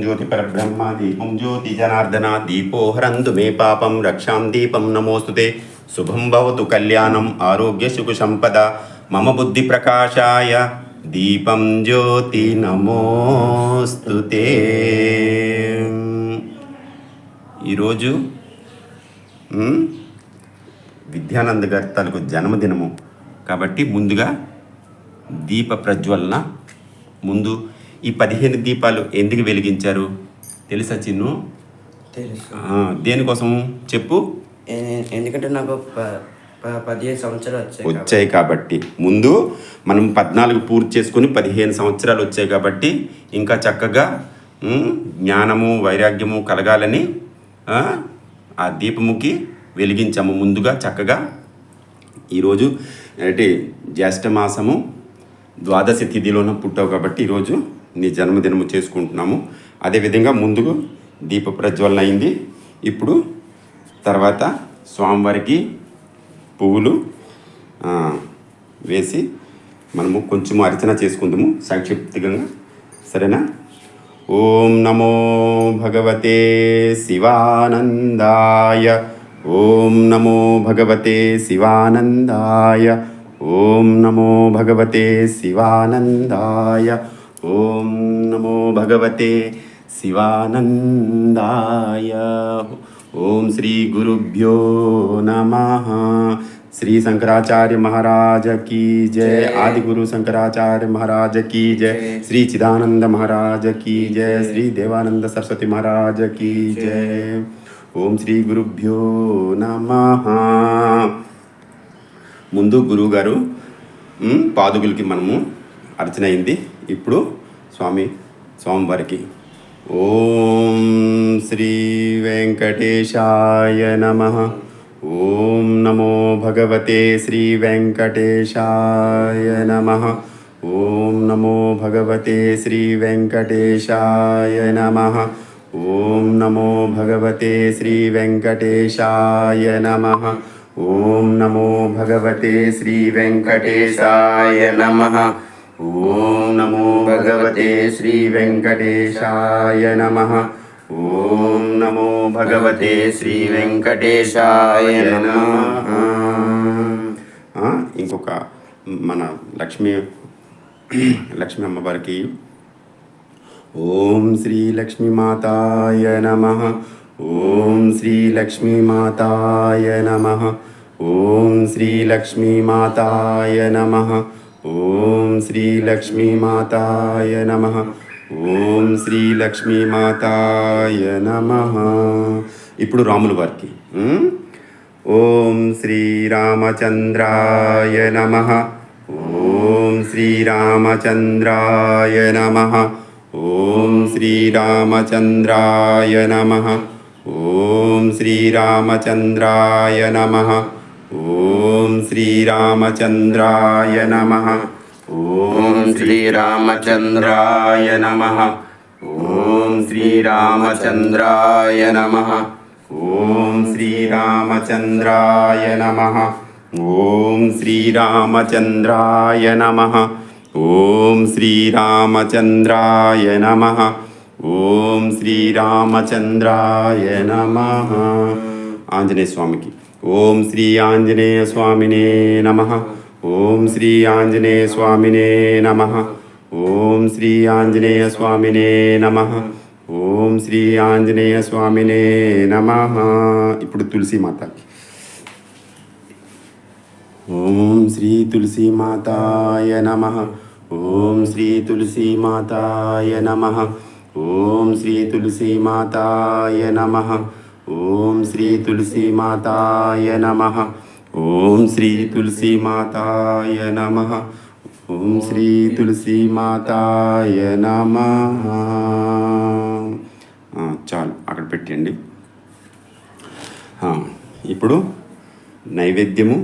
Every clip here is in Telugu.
జ్యోతి పరబ్రహ్మ దీపం జ్యోతి జనార్దన దీపోహరంతు మే పాపం రక్షాం దీపం నమోస్తుతే శుభం భవతు కళ్యాణం ఆరోగ్య సుఖ సంపద మమ బుద్ధి ప్రకాశాయ దీపం జ్యోతి నమోస్తుతే ఈరోజు విద్యానంద్ విద్యానంద గారి తాలూకు జన్మదినము. కాబట్టి ముందుగా దీప ప్రజ్వలన ముందు ఈ పదిహేను దీపాలు ఎందుకు వెలిగించారు? తెలుసా చిన్ను? దేనికోసం చెప్పు. ఎందుకంటే నాకు పదిహేను సంవత్సరాలు వచ్చాయి కాబట్టి. వచ్చాయి కాబట్టి. ముందు మనం పద్నాలుగు పూర్తి చేసుకుని పదిహేను సంవత్సరాలు వచ్చాయి కాబట్టి ఇంకా చక్కగా జ్ఞానము వైరాగ్యము కలగాలని ఆ, ఆ దీపముకి వెలిగించాము ముందుగా చక్కగా. ఈరోజు అంటే జ్యేష్ఠ మాసము ద్వాదశి తిథిలోన పుట్టావు కాబట్టి ఈరోజు నీ జన్మదినము చేసుకుంటున్నాము. అదేవిధంగా ముందుకు దీప ప్రజ్వలన అయింది ఇప్పుడు తర్వాత స్వామివారికి పువ్వులు వేసి మనము కొంచెం అర్చన చేసుకుందాము. సంక్షిప్తంగా సరేనా? ఓం నమో భగవతే శివానందాయ. ఓం నమో భగవతే శివానందాయ. ఓం నమో భగవతే శివానందాయ. ఓం నమో భగవతే శివానందాయ. ఓం శ్రీ గురుభ్యో నమ. శ్రీ శంకరాచార్య మహారాజ కీ జయ ఆది గురు శంకరాచార్య మహారాజ కీ జయ శ్రీ చిదానంద మహారాజ కీ జయ శ్రీ దేవానంద సరస్వతి మహారాజ కీ జయ ఓం శ్రీ గురుభ్యో నమ. ముందు గురువు గారు పాదుగులకి మనము అర్చన అయింది ఇప్పుడు స్వామి స్వామివారికి ఓం శ్రీ వెంకటేశాయ నమ. ఓం నమో భగవతే శ్రీ వెంకటేశాయ నమ. ఓం నమో భగవతే శ్రీ వెంకటేశాయ నమ. ఓం నమో భగవతే శ్రీ వెంకటేశాయ నమ. ఓం నమో భగవతే శ్రీ వెంకటేశాయ నమ. ॐ नमो भगवते श्रीवेङ्कटेशाय नमः ॐ नमो भगवते श्रीवेङ्कटेशाय नमः ఇంకొక మన లక్ష్మీ లక్ష్మీ అమ్మవారికి ఓం శ్రీ లక్ష్మీమాతాయ నమ ఓం శ్రీ లక్ష్మీమాతాయ నమ ఓం శ్రీ లక్ష్మీమాతాయ నమ ఓం శ్రీ లక్ష్మీమాతాయ నమ. ఓం శ్రీ లక్ష్మీమాతాయ నమ. ఇప్పుడు రాముల వారికి. ఉం? ఓం శ్రీరామచంద్రాయ నమ. ఓం శ్రీరామచంద్రాయ నమ. ఓం శ్రీరామచంద్రాయ నమ. ఓం శ్రీరామచంద్రాయ నమ. ॐ श्रीरामचन्द्राय नमः। ॐ श्रीरामचन्द्राय नमः। ॐ श्रीरामचन्द्राय नमः। ॐ श्रीरामचन्द्राय नमः। ॐ श्रीरामचन्द्राय नमः। ॐ श्रीरामचन्द्राय नमः। ॐ श्रीरामचन्द्राय नमः। आञ्जनेय स्वामी की। ఓం శ్రీ ఆంజనేయ స్వామినే నమ ఓం శ్రీ ఆంజనేయ స్వామినే నమ ఓం శ్రీ ఆంజనేయ స్వామినే నమ ఓం శ్రీ ఆంజనేయ స్వామినే నమ ఇప్పుడు తులసి మాతకి। ఓం శ్రీ తులసి మాతాయ నమ। ఓం శ్రీ తులసి మాతాయ నమ। ఓం శ్రీ తులసి మాతాయ నమ। ఓం శ్రీ తులసి మాతాయ నమ. ఓం శ్రీ తులసి మాతాయ నమ. ఓం శ్రీ తులసి మాతాయ నమ. చాలు అక్కడ పెట్టండి ఇప్పుడు నైవేద్యము.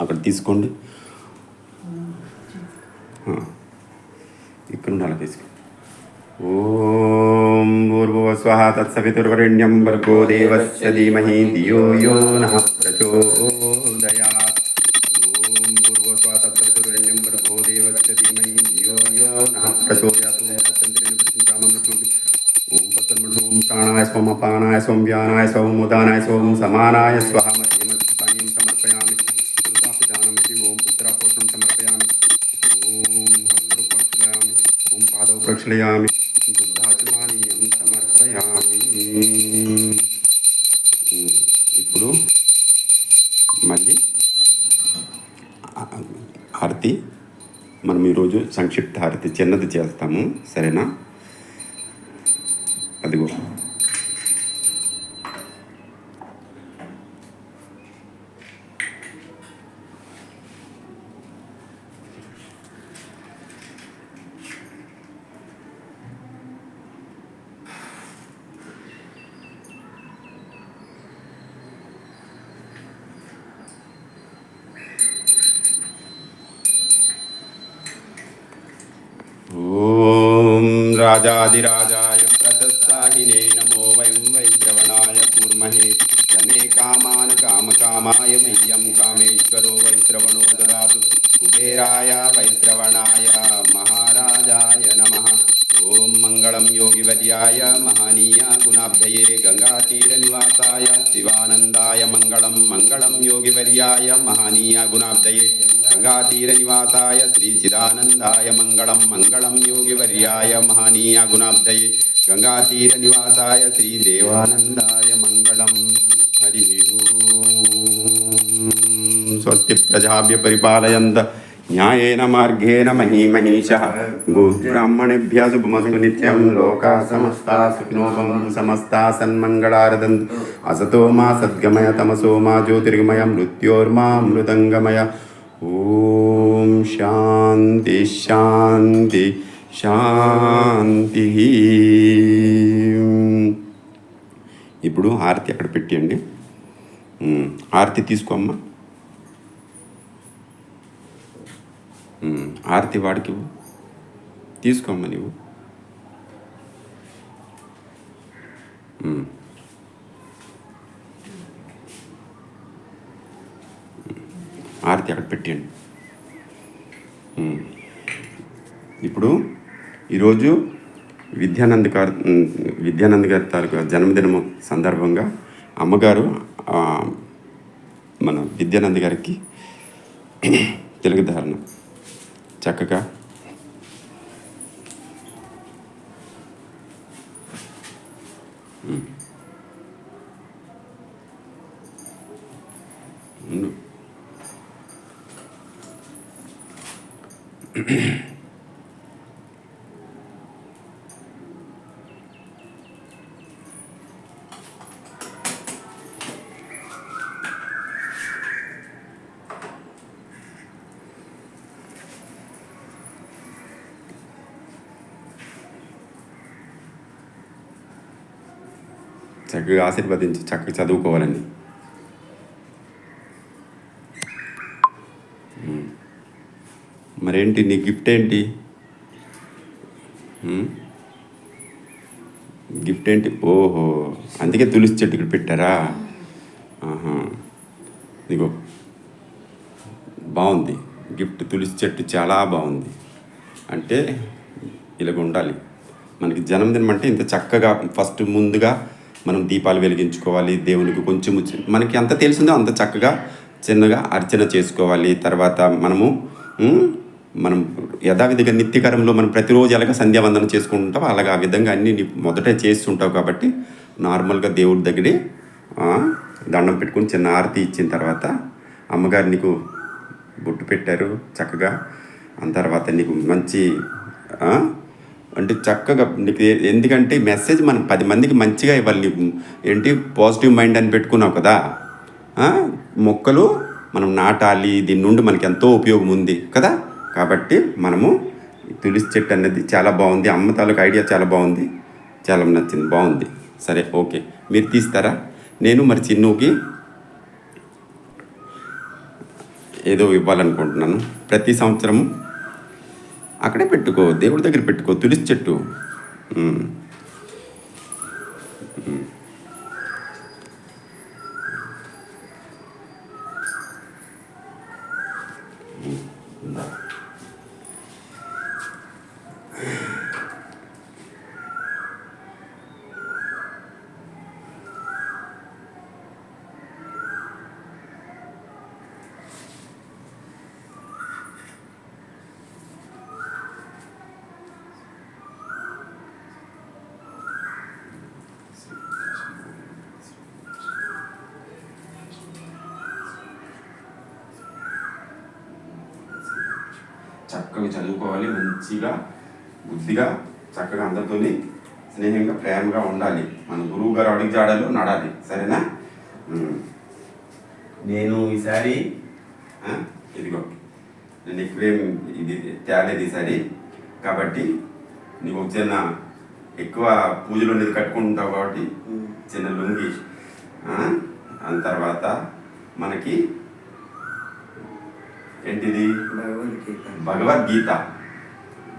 అక్కడ తీసుకోండి. ఇక్కడ ఉండాలి తీసుకోండి ॐ भूर्भुवस्वः तत्सवितुर्वरेण्यं भर्गो देवस्य धीमहि धियो यो नः प्रचोदयात् ॐ भूर्भुवस्वः तत्सवितुर्वरेण्यं भर्गो देवस्य धीमहि धियो यो नः प्रचोदयात् ॐ व्यानाय समानाय स्वः समर्पयामि। समर्पयामि। पादौ చిన్నది చేస్తాము సరేనా? राजाधिराजाय प्रतस्ताहिने नमो वयं वैश्रवणाय कूर्महे जने कामान् कामकामाय मह्यं कामेश्वरो वैश्रवणो ददातु कुबेराय वैश्रवणाय महाराजाय नमः। ॐ मङ्गलं योगिवर्याय महनीय गुणाभ्यये गङ्गातीरनिवासाय शिवानन्दाय मङ्गलं मङ्गलं योगिवर्याय महनीय गुणाब्धये ഗംഗാതീരനിവാസായ ശ്രീ ചിദാനന്ദായ മംഗളം. മംഗളം യോഗിവര്യായ മഹാനീയ ഗുണാബ്ദയെ ഗംഗാതീരനിവാസായ ശ്രീ ദേവാനന്ദായ മംഗളം. ഹരി സ്വസ്തി പ്രജാഭ്യ പരിപാലയന്ത. ന്യായേന മാർഗേണ മഹീമഹീശ ബ്രാഹ്മണേഭ്യ ശുഭമസ്തു നിത്യം. ലോകാ സമസ്താ സുഖിനോപം സമസ്താ സന്മംഗളാരദൻ അസതോ മാ സദ്ഗമയ തമസോ മാ ജ്യോതിർഗമയ. മൃത്യോർമാ മൃതംഗമയ ఓం శాంతి శాంతి శాంతి ఇప్పుడు హారతి అక్కడ పెట్టండి హారతి తీసుకోమ్మా హారతి వాడికి తీసుకోమ్మా నువ్వు ఆరతి అక్కడ పెట్టండి ఇప్పుడు ఈరోజు విద్యానంద్ గారు విద్యానంద్ గారి తాలూకా జన్మదినం సందర్భంగా అమ్మగారు మన విద్యానంద్ గారికి తెలుగు ధారణ చక్కగా ఉండు. చక్కగా ఆశీర్వదించి చక్కగా చదువుకోవాలండి ఏంటి నీ గిఫ్ట్ ఏంటి? గిఫ్ట్ ఏంటి? ఓహో అందుకే తులసి చెట్టు ఇక్కడ పెట్టారా? ఆహా ఇదిగో బాగుంది. గిఫ్ట్ తులసి చెట్టు చాలా బాగుంది. అంటే ఇలాగ ఉండాలి. మనకి జన్మదినం అంటే ఇంత చక్కగా ఫస్ట్ ముందుగా మనం దీపాలు వెలిగించుకోవాలి దేవునికి కొంచెం మనకి ఎంత తెలిసిందో అంత చక్కగా చిన్నగా అర్చన చేసుకోవాలి. తర్వాత మనము మనం యథావిధిగా నిత్యకరంలో మనం ప్రతిరోజు ఎలాగ సంధ్యావందనం చేసుకుంటాం అలాగ ఆ విధంగా అన్ని నీ మొదటే చేస్తుంటావు కాబట్టి నార్మల్గా దేవుడి దగ్గరే దండం పెట్టుకుని చిన్న ఆరతి ఇచ్చిన తర్వాత అమ్మగారు నీకు బొట్టు పెట్టారు చక్కగా. ఆ తర్వాత నీకు మంచి అంటే చక్కగా నీకు ఎందుకంటే మెసేజ్ మనం పది మందికి మంచిగా ఇవ్వాలి నీకు. ఏంటి? పాజిటివ్ మైండ్ అని పెట్టుకున్నావు కదా. మొక్కలు మనం నాటాలి దీని నుండి మనకి ఎంతో ఉపయోగం ఉంది కదా. కాబట్టి మనము తులసి చెట్టు అనేది చాలా బాగుంది. అమ్మ తాలూకు ఐడియా చాలా బాగుంది. చాలా నచ్చింది. బాగుంది. సరే ఓకే. మీరు తీస్తారా? నేను మరి చిన్నుకి ఏదో ఇవ్వాలనుకుంటున్నాను. ప్రతి సంవత్సరం అక్కడే పెట్టుకో. దేవుడి దగ్గర పెట్టుకో. తులసి చెట్టు. చక్కగా చదువుకోవాలి మంచిగా బుద్ధిగా చక్కగా అందరితోని స్నేహంగా ప్రేమగా ఉండాలి. మన గురువు గారు అడుగు జాడలో నడాలి. సరేనా. నేను ఈసారి ఇదిగో నేను ఎక్కువేం ఇది తేలేదు ఈసారి. కాబట్టి నీకు ఒక చిన్న ఎక్కువ పూజలు అనేది కట్టుకుంటావు కాబట్టి చిన్న లుంగి ఆ, దాని తర్వాత మనకి ఏంటిది? భగవద్గీత.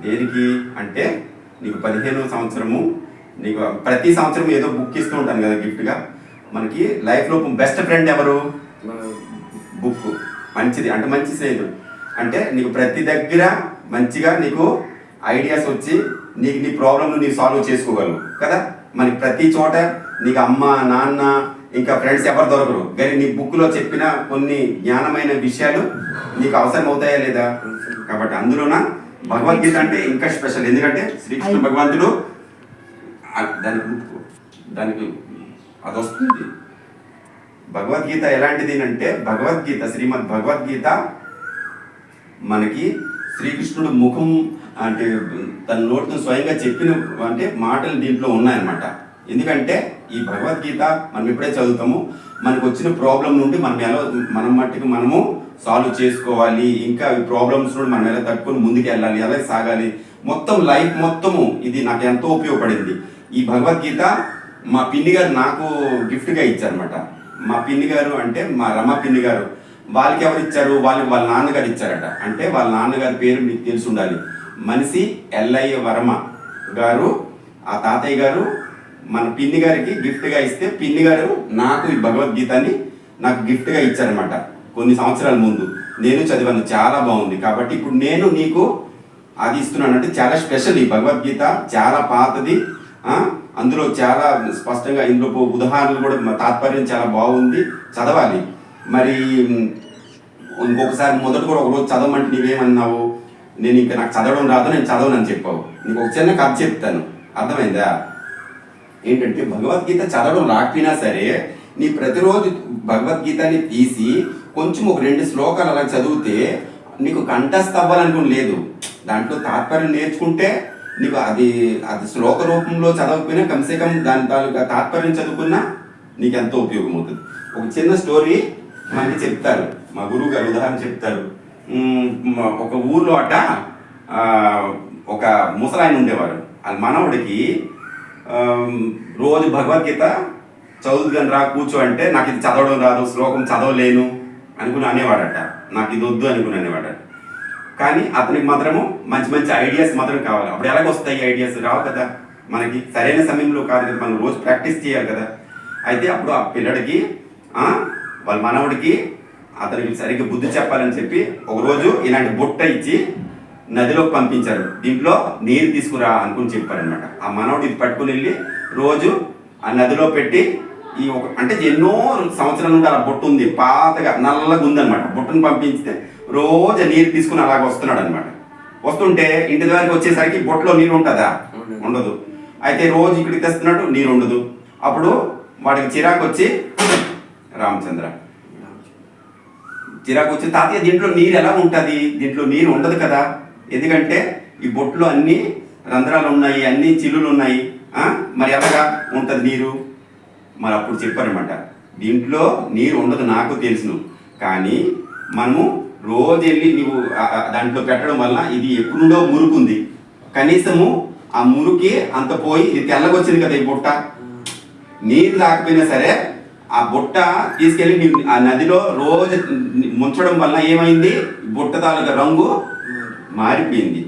దేనికి అంటే నీకు పదిహేను సంవత్సరము నీకు ప్రతి సంవత్సరం ఏదో బుక్ ఇస్తూ ఉంటాను కదా గిఫ్ట్గా. మనకి లైఫ్లో బెస్ట్ ఫ్రెండ్ ఎవరు? బుక్. మంచిది. అంటే మంచి స్నేహితుడు. అంటే నీకు ప్రతి దగ్గర మంచిగా నీకు ఐడియాస్ వచ్చి నీకు నీ ప్రాబ్లమ్ నీకు సాల్వ్ చేసుకోగలవు కదా. మనకి ప్రతి చోట నీకు అమ్మ నాన్న ఇంకా ఫ్రెండ్స్ ఎవరు దొరకరు. కానీ నీ బుక్లో చెప్పిన కొన్ని జ్ఞానమైన విషయాలు నీకు అవసరం అవుతాయా లేదా? కాబట్టి అందులోన భగవద్గీత అంటే ఇంకా స్పెషల్ ఎందుకంటే శ్రీకృష్ణ భగవంతుడు దానికి దానికి అది వస్తుంది. భగవద్గీత ఎలాంటిది అంటే భగవద్గీత శ్రీమద్ భగవద్గీత మనకి శ్రీకృష్ణుడు ముఖం అంటే తన నోటితో స్వయంగా చెప్పిన అంటే మాటలు దీంట్లో ఉన్నాయన్నమాట. ఎందుకంటే ఈ భగవద్గీత మనం ఎప్పుడే చదువుతామో. మనకు వచ్చిన ప్రాబ్లం నుండి మనం ఎలా మనం మట్టుకు మనము సాల్వ్ చేసుకోవాలి. ఇంకా ప్రాబ్లమ్స్ నుండి మనం ఎలా తట్టుకొని ముందుకు వెళ్ళాలి ఎలా సాగాలి. మొత్తం లైఫ్ మొత్తము ఇది నాకు ఎంతో ఉపయోగపడింది. ఈ భగవద్గీత మా పిన్ని గారు నాకు గిఫ్ట్గా ఇచ్చారనమాట మా పిన్ని గారు అంటే మా రమ పిన్ని గారు. వాళ్ళకి ఎవరు ఇచ్చారు? వాళ్ళకి వాళ్ళ నాన్నగారు ఇచ్చారట. అంటే వాళ్ళ నాన్నగారి పేరు మీకు తెలిసి ఉండాలి. మనిషి ఎల్లయ్య వర్మ గారు ఆ తాతయ్య గారు మన పిన్ని గారికి గిఫ్ట్గా ఇస్తే పిన్ని గారు నాకు ఈ భగవద్గీతని నాకు గిఫ్ట్గా ఇచ్చారనమాట కొన్ని సంవత్సరాల ముందు. నేను చదివాను చాలా బాగుంది. కాబట్టి ఇప్పుడు నేను నీకు అది ఇస్తున్నాను. అంటే చాలా స్పెషల్ ఈ భగవద్గీత చాలా పాతది అందులో చాలా స్పష్టంగా ఇందులో ఉదాహరణలు కూడా తాత్పర్యం చాలా బాగుంది. చదవాలి. మరి ఇంకొకసారి మొదట కూడా ఒక రోజు చదవమంటే నీవేమన్నావు? నేను ఇంకా నాకు చదవడం రాదు నేను చదవనని చెప్పావు. నీకు ఒక చిన్న కథ చెప్తాను. అర్థమైందా? ఏంటంటే భగవద్గీత చదవడం రాకపోయినా సరే నీ ప్రతిరోజు భగవద్గీతని తీసి కొంచెం ఒక రెండు శ్లోకాలు అలా చదివితే నీకు కంఠస్థ అవ్వాలనుకుని లేదు. దాంట్లో తాత్పర్యం నేర్చుకుంటే నీకు అది అది శ్లోక రూపంలో చదవకపోయినా కమ్సే కమ్ దాని తాలూకా తాత్పర్యం చదువుకున్నా నీకు ఎంతో ఉపయోగం అవుతుంది ఒక చిన్న స్టోరీ మనకి చెప్తారు. మా గురువు గారు ఉదాహరణ చెప్తారు. ఒక ఊర్లో అట ఒక ముసలాయన ఉండేవారు వాళ్ళ మనవడికి రోజు భగవద్గీత చదువుగాని రా కూర్చో అంటే నాకు ఇది చదవడం రాదు శ్లోకం చదవలేను అనుకుని అనేవాడట. నాకు ఇది వద్దు అనుకుని అనేవాడట. కానీ అతనికి మాత్రము మంచి మంచి ఐడియాస్ మాత్రం కావాలి. అప్పుడు ఎలాగ వస్తాయి ఐడియాస్ రావు కదా. మనకి సరైన సమయంలో కాదు కదా. మనం రోజు ప్రాక్టీస్ చేయాలి కదా. అయితే అప్పుడు ఆ పిల్లడికి వాళ్ళ మనవడికి అతనికి సరిగ్గా బుద్ధి చెప్పాలని చెప్పి ఒకరోజు ఇలాంటి బుట్ట ఇచ్చి నదిలోకి పంపించారు. దీంట్లో నీరు తీసుకురా అనుకుని చెప్పారనమాట ఆ మనవడు ఇది పట్టుకుని వెళ్ళి రోజు ఆ నదిలో పెట్టి ఈ ఒక అంటే ఎన్నో సంవత్సరాల నుండి అలా బొట్టు ఉంది. పాతగా నల్లగా ఉందన్నమాట బొట్టును పంపించితే రోజు నీరు తీసుకుని అలాగ వస్తున్నాడు అనమాట వస్తుంటే ఇంటి దగ్గరికి వచ్చేసరికి బొట్టులో నీరు ఉంటుందా? ఉండదు. ఉండదు. అయితే రోజు ఇక్కడికి తెస్తున్నాడు నీరు ఉండదు. అప్పుడు వాడికి చిరాకు వచ్చి రామచంద్ర చిరాకు వచ్చి తాతయ్య దీంట్లో నీరు ఎలా ఉంటుంది? దీంట్లో నీరు ఉండదు కదా? ఎందుకంటే ఈ బొట్లో అన్ని రంధ్రాలు ఉన్నాయి అన్ని చిల్లులు ఉన్నాయి. మరి ఎలాగా ఉంటుంది నీరు? మరి అప్పుడు చెప్పారనమాట దీంట్లో నీరు ఉండదు నాకు తెలుసును. కానీ మనము రోజు వెళ్ళి నువ్వు దాంట్లో పెట్టడం వల్ల ఇది ఎప్పుడుండో మురుకుంది. కనీసము ఆ మురికి అంత పోయి ఇది తెల్లగొచ్చింది కదా ఈ బుట్ట. నీరు రాకపోయినా సరే ఆ బుట్ట తీసుకెళ్ళి ఆ నదిలో రోజు ముంచడం వల్ల ఏమైంది? బుట్ట తాలూకా రంగు మారిపోయింది.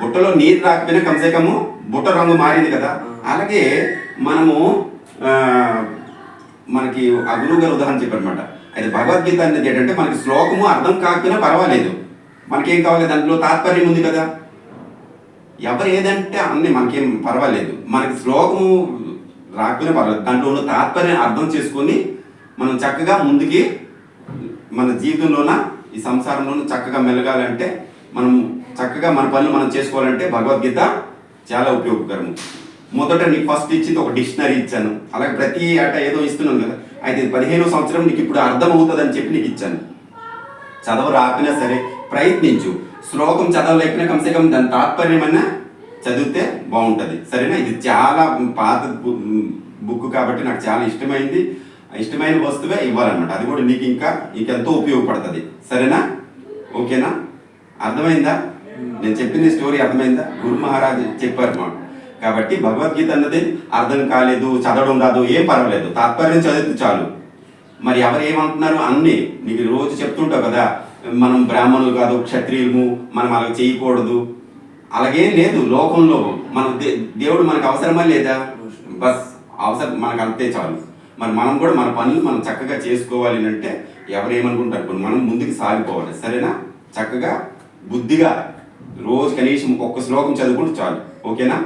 బుట్టలో నీరు రాకపోయినా కమ్సే కమ్ము బుట్ట రంగు మారింది కదా. అలాగే మనము మనకి ఆ గురువు గారు ఉదాహరణ చెప్పారనమాట అయితే భగవద్గీత అనేది ఏంటంటే మనకి శ్లోకము అర్థం కాకపోయినా పర్వాలేదు. మనకేం కావాలి? దాంట్లో తాత్పర్యం ఉంది కదా. ఎవరు ఏదంటే అన్ని మనకేం పర్వాలేదు. మనకి శ్లోకము రాకపోయినా పర్వాలేదు. దాంట్లో ఉన్న తాత్పర్యం అర్థం చేసుకొని మనం చక్కగా ముందుకి మన జీవితంలోన ఈ సంసారంలోన చక్కగా మెలగాలంటే మనం చక్కగా మన పనులు మనం చేసుకోవాలంటే భగవద్గీత చాలా ఉపయోగకరం మొదట నీకు ఫస్ట్ ఇచ్చింది ఒక డిక్షనరీ ఇచ్చాను. అలాగే ప్రతి ఆట ఏదో ఇస్తున్నాను కదా. అయితే పదిహేను సంవత్సరం నీకు ఇప్పుడు అర్థం అవుతుంది అని చెప్పి నీకు ఇచ్చాను. చదవ రాపినా సరే ప్రయత్నించు. శ్లోకం చదవలేకపోయినా కమ్సే కం దాని తాత్పర్యమన్నా చదివితే బాగుంటుంది. సరేనా? ఇది చాలా పాత బుక్ కాబట్టి నాకు చాలా ఇష్టమైంది. ఇష్టమైన వస్తువే ఇవ్వాలన్నమాట. అది కూడా నీకు ఇంకా ఇంకెంతో ఉపయోగపడుతుంది. సరేనా? ఓకేనా? అర్థమైందా? నేను చెప్పిన స్టోరీ అర్థమైందా? గురు మహారాజ్ చెప్పారు మాకు కాబట్టి భగవద్గీత అన్నది అర్థం కాలేదు చదవడం రాదు ఏం పర్వాలేదు. తాత్పర్యం చదివితే చాలు. మరి ఎవరు ఏమంటున్నారు? అన్నీ. నీకు రోజు చెప్తుంటావు కదా మనం బ్రాహ్మణులు కాదు క్షత్రియులము మనం అలా చేయకూడదు. అలాగేం లేదు లోకంలో మన దే- దేవుడు మనకు అవసరమా లేదా? బస్ అవసరం మనకు అంతే చాలు. మరి మనం కూడా మన పనులు మనం చక్కగా చేసుకోవాలి అని అంటే ఎవరు ఏమనుకుంటారు? మనం ముందుకు సాగిపోవాలి. సరేనా? చక్కగా బుద్ధిగా రోజు కనీసం ఒక్క శ్లోకం చదువుకుంటే చాలు ఓకేనా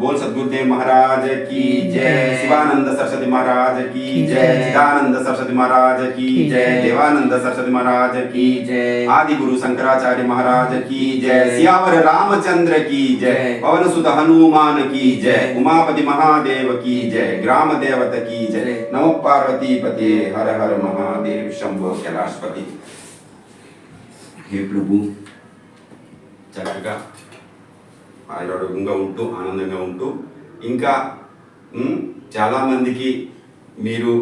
बोल सदगुरुदेव महाराज की जय शिवानंद सरस्वती महाराज की जय चिदानंद सरस्वती महाराज की जय देवानंद सरस्वती महाराज की जय आदि गुरु शंकराचार्य महाराज की जय सियावर रामचंद्र की जय जय। पवन सुत हनुमान की जय उमापति महादेव की जय ग्राम देवत की जय जय। नमो पार्वती पते हर हर महादेव शंभो कैलाशपति హే ప్రభు. చక్కగా ఆరోగ్యంగా ఉంటూ ఆనందంగా ఉంటూ ఇంకా చాలామందికి మీరు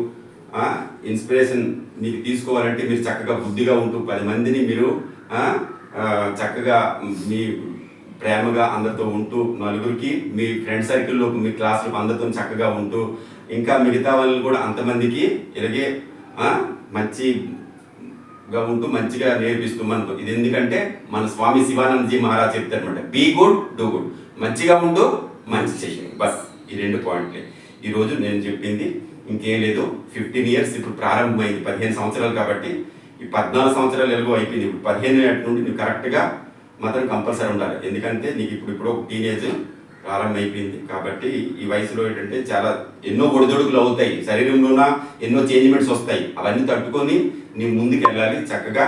ఇన్స్పిరేషన్ మీకు తీసుకోవాలంటే మీరు చక్కగా బుద్ధిగా ఉంటూ పది మందిని మీరు చక్కగా మీ ప్రేమగా అందరితో ఉంటూ నలుగురికి మీ ఫ్రెండ్ సర్కిల్లో మీ క్లాసులకు అందరితో చక్కగా ఉంటూ ఇంకా మిగతా వాళ్ళు కూడా అంతమందికి ఇలాగే మంచి గా ఉంటూ మంచిగా నేర్పిస్తూ మనకు. ఇది ఎందుకంటే మన స్వామి శివానందజీ మహారాజ్ చెప్తారనమాట బీ గుడ్ డూ గుడ్. మంచిగా ఉండు మంచి చెయ్యి బస్ ఈ రెండు పాయింట్లే. ఈరోజు నేను చెప్పింది ఇంకేం లేదు. ఫిఫ్టీన్ ఇయర్స్ ఇప్పుడు ప్రారంభమైంది పదిహేను సంవత్సరాలు కాబట్టి ఈ పద్నాలుగు సంవత్సరాలు ఎలాగో అయిపోయింది. ఇప్పుడు పదిహేను నుండి నువ్వు కరెక్ట్గా మాత్రం కంపల్సరీ ఉండాలి. ఎందుకంటే నీకు ఇప్పుడు ఇప్పుడు ఒక టీనేజ్ ప్రారంభమైపోయింది. కాబట్టి ఈ వయసులో ఏంటంటే చాలా ఎన్నో ఒడిదొడుకులు అవుతాయి. శరీరంలోన ఎన్నో చేంజ్మెంట్స్ వస్తాయి. అవన్నీ తట్టుకొని నీ ముందుకు వెళ్ళాలి చక్కగా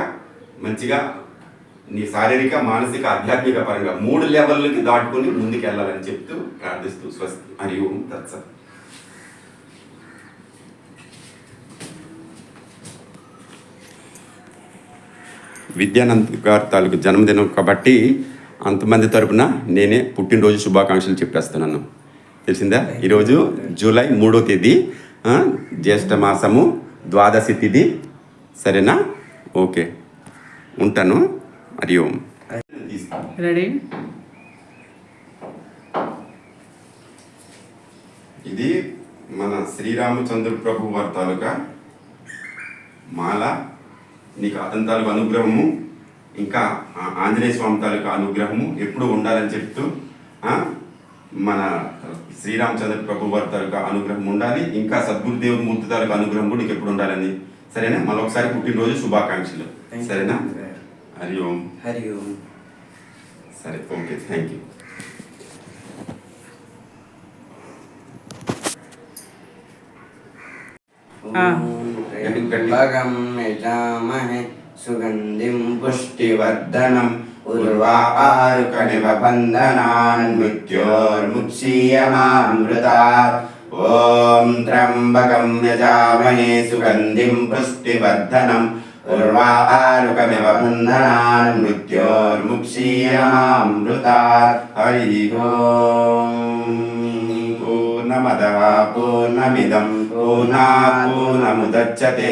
మంచిగా నీ శారీరక మానసిక ఆధ్యాత్మిక పరంగా మూడు లెవెల్కి దాటుకొని ముందుకు వెళ్ళాలని చెప్తూ ప్రార్థిస్తూ స్వస్తి హరి ఓం తత్సత్ విద్యానంద్ గారి తాలూకు జన్మదినం కాబట్టి అంతమంది తరపున నేనే పుట్టినరోజు శుభాకాంక్షలు చెప్పేస్తున్నాను. తెలిసిందా? ఈరోజు జూలై మూడో తేదీ జ్యేష్ఠ మాసము ద్వాదశి తిథి సరేనా? ఓకే. ఉంటాను. హరి ఓం. రెడీ ఇది మన శ్రీరామచంద్ర ప్రభు వారి తాలూకా మాల. నీకు అతని తాలూకు అనుగ్రహము. ఇంకా ఆంజనేయ స్వామి తాలూకా అనుగ్రహము ఎప్పుడు ఉండాలని చెప్తూ మన శ్రీరామచంద్ర ప్రభు వారి తాలూకా అనుగ్రహం ఉండాలి. ఇంకా సద్గురుదేవ మూర్తి తాలూకా అనుగ్రహం కూడా ఎప్పుడు ఉండాలని. సరేనా? మళ్ళొకసారి పుట్టినరోజు శుభాకాంక్షలు. సరేనా? హరి ఓం. హరి ఓం. సరే ఓకే. Thank you. గండాగం యజామహే. സുഗന്ധിം പുഷ്ടിവർദ്ധനം ഉർവാരുകണിമബന്ധനാൻ മൃത്യോർമുക്ഷീയമാമൃതാ ഓം ത്രംബകം യജാമഹേ സുഗന്ധിം പുഷ്ടിവർദ്ധനം ഉർവാരുകമിവ ബന്ധനാൻ മൃത്യോർമുക്ഷീയമാമൃതാ ഹരി പൂർണ്ണമദ പൂർണ്ണമിദം പൂർണ്ണാ പൂർണ്ണമുദച്ഛത്തെ